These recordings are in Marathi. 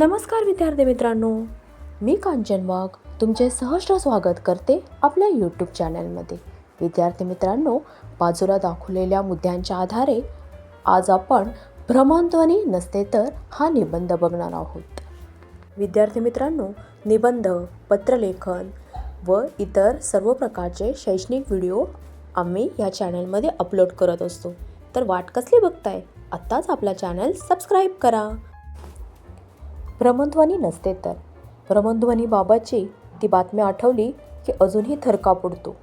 नमस्कार विद्यार्थी मित्रांनो. मी कांचन वाघ तुमचे सहर्ष स्वागत करते आपल्या यूट्यूब चॅनलमध्ये विद्यार्थी मित्रांनो बाजूला दाखवलेल्या मुद्द्यांच्या आधारे आज आपण भ्रमणध्वनी नसते तर हा निबंध बघणार आहोत. विद्यार्थी मित्रांनो निबंध पत्रलेखन व इतर सर्व प्रकारचे शैक्षणिक व्हिडिओ आम्ही या चॅनलमध्ये अपलोड करत असतो. तर वाट कसली बघताय? आत्ताच आपला चॅनल सबस्क्राईब करा. भ्रमणध्वनी नसते तर. भ्रमणध्वनीबाबाची ती बातमी आठवली की अजूनही थरकाप उडतो.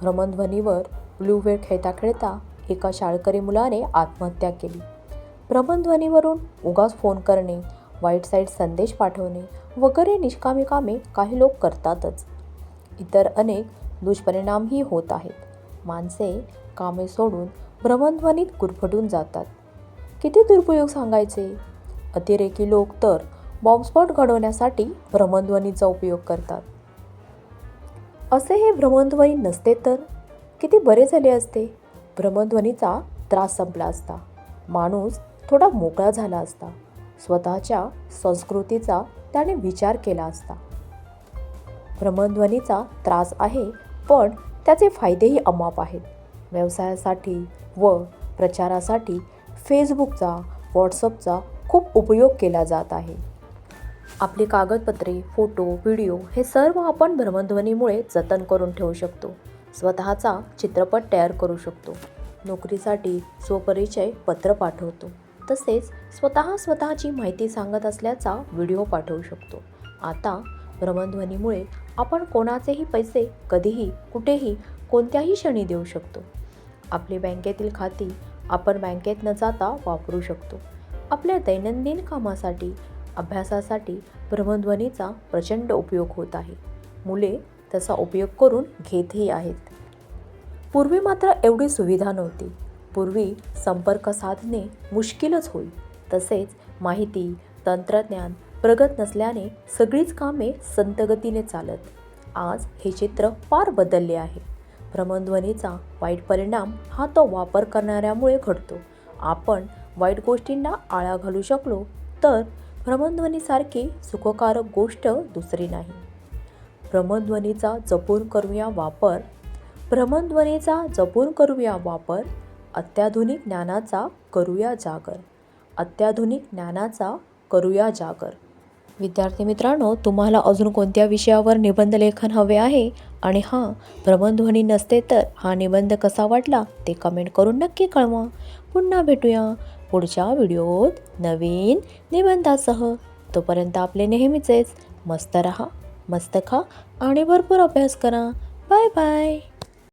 भ्रमणध्वनीवर ब्लू वेळ खेळता खेळता एका शाळकरी मुलाने आत्महत्या केली. भ्रमणध्वनीवरून उगाच फोन करणे वाईट साईड संदेश पाठवणे वगैरे निष्कामी कामे काही लोक करतातच. इतर अनेक दुष्परिणामही होत आहेत. माणसे कामे सोडून भ्रमणध्वनीत गुरफटून जातात. किती दुरुपयोग सांगायचे? अतिरेकी लोक तर बॉम्बस्फोट घडवण्यासाठी भ्रमणध्वनीचा उपयोग करतात. असे हे भ्रमणध्वनी नसते तर किती बरे झाले असते? भ्रमणध्वनीचा त्रास संपला असता. माणूस थोडा मोकळा झाला असता. स्वतःच्या संस्कृतीचा त्याने विचार केला असता. भ्रमणध्वनीचा त्रास आहे पण त्याचे फायदेही अमाप आहेत. व्यवसायासाठी व प्रचारासाठी फेसबुकचा व्हॉट्सअपचा खूप उपयोग केला जात आहे. आपली कागदपत्रे फोटो व्हिडिओ हे सर्व आपण भ्रमणध्वनीमुळे जतन करून ठेवू शकतो. स्वतःचा चित्रपट तयार करू शकतो. नोकरीसाठी स्वपरिचय पत्र पाठवतो. तसेच स्वतः स्वतःची माहिती सांगत असल्याचा व्हिडिओ पाठवू शकतो. आता भ्रमणध्वनीमुळे आपण कोणाचेही पैसे कधीही कुठेही कोणत्याही क्षणी देऊ शकतो. आपली बँकेतील खाती आपण बँकेत न जाता वापरू शकतो. आपल्या दैनंदिन कामासाठी अभ्यासासाठी भ्रमणध्वनीचा प्रचंड उपयोग होत आहे. मुले त्याचा उपयोग करून घेतही आहेत. पूर्वी मात्र एवढी सुविधा नव्हती. पूर्वी संपर्क साधणे मुश्किलच होईल तसेच माहिती तंत्रज्ञान प्रगत नसल्याने सगळीच कामे संतगतीने चालत. आज हे चित्र फार बदलले आहे. भ्रमणध्वनीचा वाईट परिणाम हा तो वापर करणाऱ्यामुळे घडतो. आपण वाईट गोष्टींना आळा घालू शकलो तर भ्रमणध्वनीसारखी सुखकारक गोष्ट दुसरी नाही. भ्रमणध्वनीचा जपून करूया वापर भ्रमणध्वनीचा जपून करूया वापर अत्याधुनिक ज्ञानाचा करूया जागर अत्याधुनिक ज्ञानाचा करूया जागर. विद्यार्थी मित्रांनो तुम्हाला अजून कोणत्या विषयावर निबंध लेखन हवे आहे? आणि हां भ्रमणध्वनी नसते तर हा निबंध कसा वाटला ते कमेंट करून नक्की कळवा. पुन्हा भेटूया पुढच्या व्हिडिओत नवीन निबंधासह. तोपर्यंत आपले नेहमीचेच मस्त रहा मस्त खा आणि भरपूर अभ्यास करा. Bye bye.